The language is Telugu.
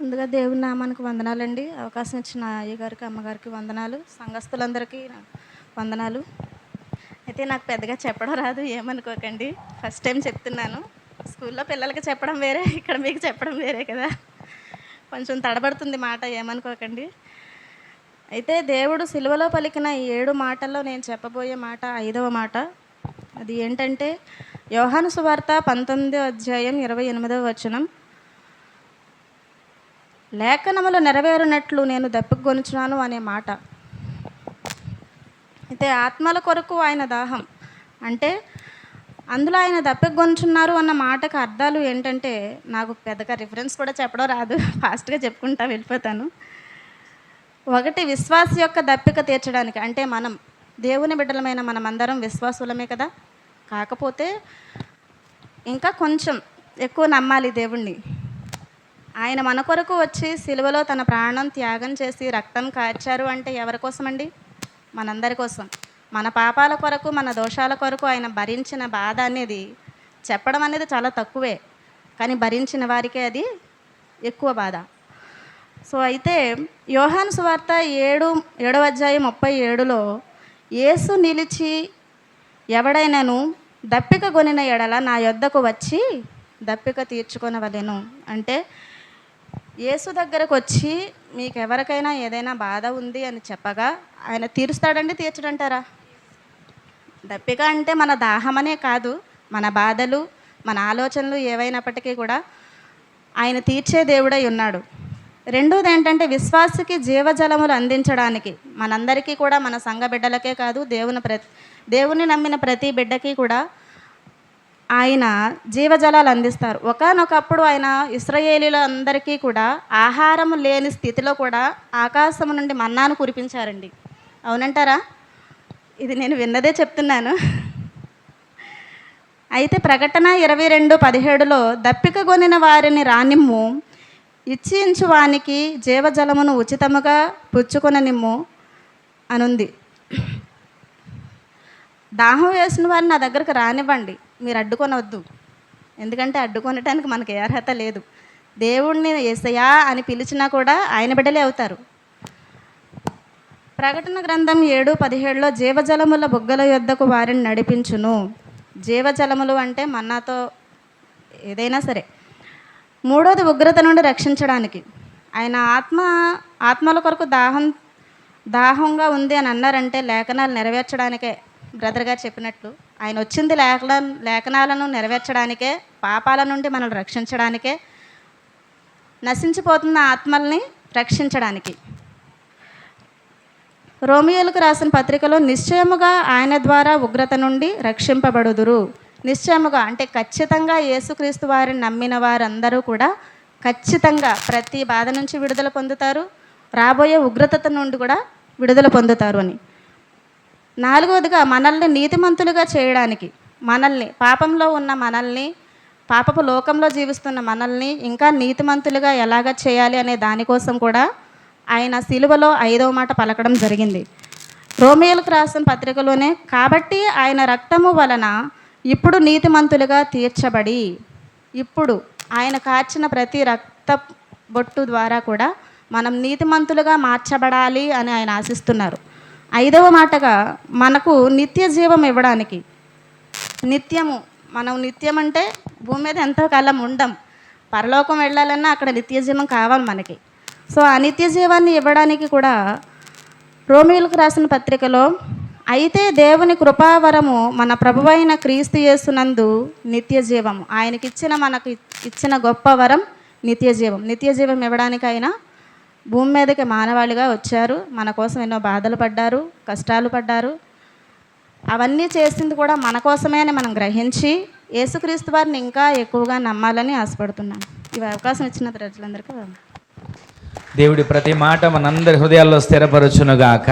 ముందుగా దేవుని నామానికి వందనాలండి. అవకాశం ఇచ్చిన అయ్య గారికి అమ్మగారికి వందనాలు. సంఘస్థులందరికీ వందనాలు. అయితే నాకు పెద్దగా చెప్పడం రాదు ఏమనుకోకండి. ఫస్ట్ టైం చెప్తున్నాను. స్కూల్లో పిల్లలకి చెప్పడం వేరే ఇక్కడ మీకు చెప్పడం వేరే కదా. కొంచెం తడబడుతుంది మాట ఏమనుకోకండి. అయితే దేవుడు సిలువలో పలికిన ఈ ఏడు మాటల్లో నేను చెప్పబోయే మాట ఐదవ మాట. అది ఏంటంటే యోహాను సువార్త పంతొమ్మిదో అధ్యాయం ఇరవై ఎనిమిదవ వచనం. లేఖనములు నెరవేరునట్లు నేను దప్పికొనుచున్నాను అనే మాట. అయితే ఆత్మల కొరకు ఆయన దాహం. అంటే అందులో ఆయన దప్పికొనుచున్నారు అన్న మాటకు అర్థాలు ఏంటంటే నాకు పెద్దగా రిఫరెన్స్ కూడా చెప్పడం రాదు. ఫాస్ట్గా చెప్పుకుంటా వెళ్ళిపోతాను. ఒకటి విశ్వాస యొక్క దప్పిక తీర్చడానికి. అంటే మనం దేవుని బిడ్డలమైన మనమందరం విశ్వాసులమే కదా? కాకపోతే ఇంకా కొంచెం ఎక్కువ నమ్మాలి దేవుణ్ణి. ఆయన మన కొరకు వచ్చి సిలువలో తన ప్రాణం త్యాగం చేసి రక్తం కార్చారు అంటే ఎవరి కోసమండి? అండి మనందరి కోసం. మన పాపాల కొరకు మన దోషాల కొరకు ఆయన భరించిన బాధ అనేది చెప్పడం అనేది చాలా తక్కువే. కానీ భరించిన వారికే అది ఎక్కువ బాధ. సో అయితే యోహాను సువార్త ఏడు ఏడవ అధ్యాయం ముప్పై ఏడులో యేసు నిలిచి ఎవడైనాను దప్పిక కొనిన ఎడల నా యొద్దకు వచ్చి దప్పిక తీర్చుకొనవలెను. అంటే యేసు దగ్గరకు వచ్చి మీకు ఎవరికైనా ఏదైనా బాధ ఉంది అని చెప్పగా ఆయన తీరుస్తాడండి తీర్చడంటారా? దప్పిక అంటే మన దాహమనే కాదు మన బాధలు మన ఆలోచనలు ఏవైనప్పటికీ కూడా ఆయన తీర్చే దేవుడై ఉన్నాడు. రెండోది ఏంటంటే విశ్వాసకి జీవజలములు అందించడానికి. మనందరికీ కూడా మన సంఘ బిడ్డలకే కాదు దేవుని ప్రతి దేవుని నమ్మిన ప్రతి బిడ్డకి కూడా ఆయన జీవజలాలు అందిస్తారు. ఒకనొకప్పుడు ఆయన ఇస్రయేలీల అందరికీ కూడా ఆహారం లేని స్థితిలో కూడా ఆకాశం నుండి మన్నాను కురిపించారండి. అవునంటారా? ఇది నేను విన్నదే చెప్తున్నాను. అయితే ప్రకటన ఇరవై రెండు పదిహేడులో దప్పికగొనిన వారిని రానిమ్ము ఇచ్చించు వానికి జీవజలమును ఉచితముగా పుచ్చుకొననిమ్ము అనుంది. దాహం వేసిన వారిని నా దగ్గరకు రానివ్వండి. మీరు అడ్డుకొనవద్దు ఎందుకంటే అడ్డుకొనటానికి మనకి అర్హత లేదు. దేవుణ్ణి ఏసయా అని పిలిచినా కూడా ఆయన బిడ్డలే అవుతారు. ప్రకటన గ్రంథం ఏడు పదిహేడులో జీవజలముల బుగ్గల యొద్దకు వారిని నడిపించును. జీవజలములు అంటే మన్నాతో ఏదైనా సరే. మూడోది ఉగ్రత నుండి రక్షించడానికి. ఆయన ఆత్మ ఆత్మల కొరకు దాహం దాహంగా ఉంది అని అన్నారంటే లేఖనాలు నెరవేర్చడానికే బ్రదర్ గారు చెప్పినట్లు. ఆయన వచ్చింది లేఖన లేఖనాలను నెరవేర్చడానికే పాపాల నుండి మనల్ని రక్షించడానికే నశించిపోతున్న ఆత్మల్ని రక్షించడానికి. రోమియోలకు రాసిన పత్రికలో నిశ్చయముగా ఆయన ద్వారా ఉగ్రత నుండి రక్షింపబడుదురు. నిశ్చయముగా అంటే ఖచ్చితంగా యేసుక్రీస్తు వారిని నమ్మిన వారందరూ కూడా ఖచ్చితంగా ప్రతి బాధ నుంచి విడుదల పొందుతారు. రాబోయే ఉగ్రత నుండి కూడా విడుదల పొందుతారు అని. నాలుగవదిగా మనల్ని నీతిమంతులుగా చేయడానికి మనల్ని పాపంలో ఉన్న మనల్ని పాపపు లోకంలో జీవిస్తున్న మనల్ని ఇంకా నీతిమంతులుగా ఎలాగ చేయాలి అనే దానికోసం కూడా ఆయన సిలువలో ఐదవ మాట పలకడం జరిగింది. రోమియోలకు రాసిన పత్రికలోనే కాబట్టి ఆయన రక్తము వలన ఇప్పుడు నీతిమంతులుగా తీర్చబడి ఇప్పుడు ఆయన కార్చిన ప్రతి రక్త బొట్టు ద్వారా కూడా మనం నీతిమంతులుగా మార్చబడాలి అని ఆయన ఆశిస్తున్నారు. ఐదవ మాటగా మనకు నిత్య జీవం ఇవ్వడానికి. నిత్యము మనం నిత్యం అంటే భూమి మీద ఎంతో కాలం ఉండం. పరలోకం వెళ్ళాలన్నా అక్కడ నిత్య జీవం కావాలి మనకి. సో ఆ నిత్య జీవాన్ని ఇవ్వడానికి కూడా రోమిలకు రాసిన పత్రికలో అయితే దేవుని కృపావరము మన ప్రభువైన క్రీస్తు చేస్తున్నందు నిత్య జీవము. ఆయనకి ఇచ్చిన మనకు ఇచ్చిన గొప్ప వరం నిత్య జీవం. నిత్య జీవం ఇవ్వడానికి ఆయన భూమి మీదకి మానవాళిగా వచ్చారు. మన కోసం ఎన్నో బాధలు పడ్డారు కష్టాలు పడ్డారు. అవన్నీ చేసింది కూడా మన కోసమే అని మనం గ్రహించి యేసుక్రీస్తు వారిని ఇంకా ఎక్కువగా నమ్మాలని ఆశపడుతున్నాను ఈ అవకాశం ఇచ్చిన ప్రజలందరికీ దేవుడి ప్రతి మాట మనందరి హృదయాల్లో స్థిరపరచునుగాక.